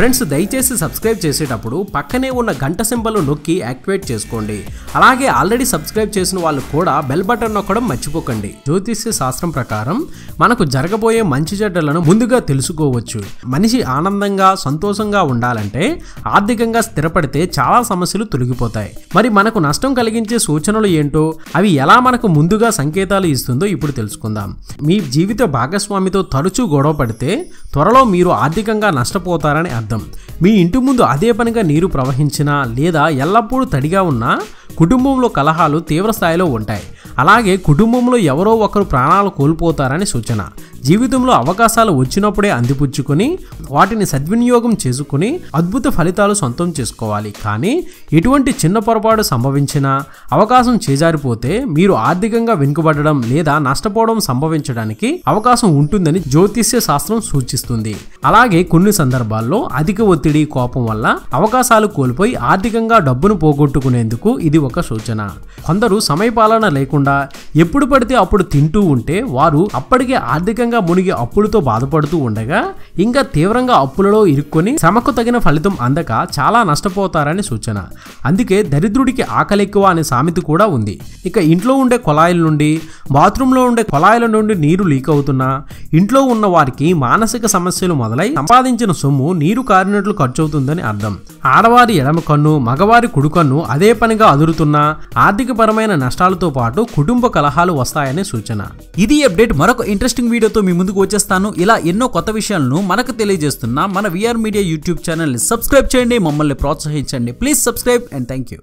Friends దయచేసి subscribe చేసేటప్పుడు పక్కనే ఉన్న గంట సింబల్ నొక్కి యాక్టివేట్ చేసుకోండి. అలాగే ఆల్రెడీ సబ్స్క్రైబ్ చేసిన వాళ్ళు కూడా బెల్ బటన్ నొక్కడం మర్చిపోకండి. జ్యోతిష్య శాస్త్రం ప్రకారం మనకు జరగబోయే మంచి చెడ్డలను ముందుగా తెలుసుకోవచ్చు. మనిషి ఆనందంగా సంతోషంగా ఉండాలంటే ఆర్థికంగా స్థిరపడితే చాలా సమస్యలు తొలగిపోతాయి. మరి మనకు నష్టం కలిగించే సూచనలు ఏంటో అవి ఎలా మనకు ముందుగా సంకేతాలు ఇస్తుందో ఇప్పుడు తెలుసుకుందాం. మీ జీవిత భాగస్వామితో తరచూ గొడవ పడితే త్వరలో మీరు ఆర్థికంగా నష్టపోతారని అర్థం. అర్థం మీ ఇంటి ముందు అదే పనిగా నీరు ప్రవహించినా లేదా ఎల్లప్పుడూ తడిగా ఉన్నా కుటుంబంలో కలహాలు తీవ్ర స్థాయిలో ఉంటాయి. అలాగే కుటుంబంలో ఎవరో ఒకరు ప్రాణాలు కోల్పోతారని సూచన. జీవితంలో అవకాశాలు వచ్చినప్పుడే అందిపుచ్చుకొని వాటిని సద్వినియోగం చేసుకుని అద్భుత ఫలితాలు సొంతం చేసుకోవాలి. కానీ ఎటువంటి చిన్న పొరపాటు సంభవించినా అవకాశం చేజారిపోతే మీరు ఆర్థికంగా వెనుకబడడం లేదా నష్టపోవడం సంభవించడానికి అవకాశం ఉంటుందని జ్యోతిష్య శాస్త్రం సూచిస్తుంది. అలాగే కొన్ని సందర్భాల్లో అధిక ఒత్తిడి కోపం వల్ల అవకాశాలు కోల్పోయి ఆర్థికంగా డబ్బును పోగొట్టుకునేందుకు ఇది ఒక సూచన. కొందరు సమయపాలన లేకుండా ఎప్పుడు పడితే అప్పుడు తింటూ ఉంటే వారు అప్పటికే ఆర్థికంగా మునిగి అప్పులతో బాధపడుతూ ఉండగా ఇంకా తీవ్రంగా అప్పులలో ఇరుక్కొని శ్రమకు తగిన ఫలితం అందక చాలా నష్టపోతారని సూచన. అందుకే దరిద్రుడికి ఆకలి ఎక్కువ అనే సామెత కూడా ఉంది. ఇక ఇంట్లో ఉండే కొలాయిల నుండి బాత్రూంలో ఉండే కొలాయిల నుండి నీరు లీక్ అవుతున్నా ఇంట్లో ఉన్న వారికి మానసిక సమస్యలు మొదలై సంపాదించిన సొమ్ము నీరు కారినట్లు ఖర్చు అవుతుందని అర్థం. ఆడవారి ఎడమ కన్ను మగవారి కుడుకన్ను అదే పనిగా అదురుతున్నా ఆర్థికపరమైన నష్టాలతో పాటు కుటుంబ కలహాలు వస్తాయనే సూచన. ఇది అప్డేట్. మరొక ఇంట్రెస్టింగ్ వీడియోతో మీ ముందుకు వచ్చేస్తాను. ఇలా ఎన్నో కొత్త విషయాలను మనకు తెలియజేస్తున్న మన విఆర్ మీడియా యూట్యూబ్ ఛానల్ని సబ్స్క్రైబ్ చేయండి. మమ్మల్ని ప్రోత్సహించండి. Please subscribe and thank you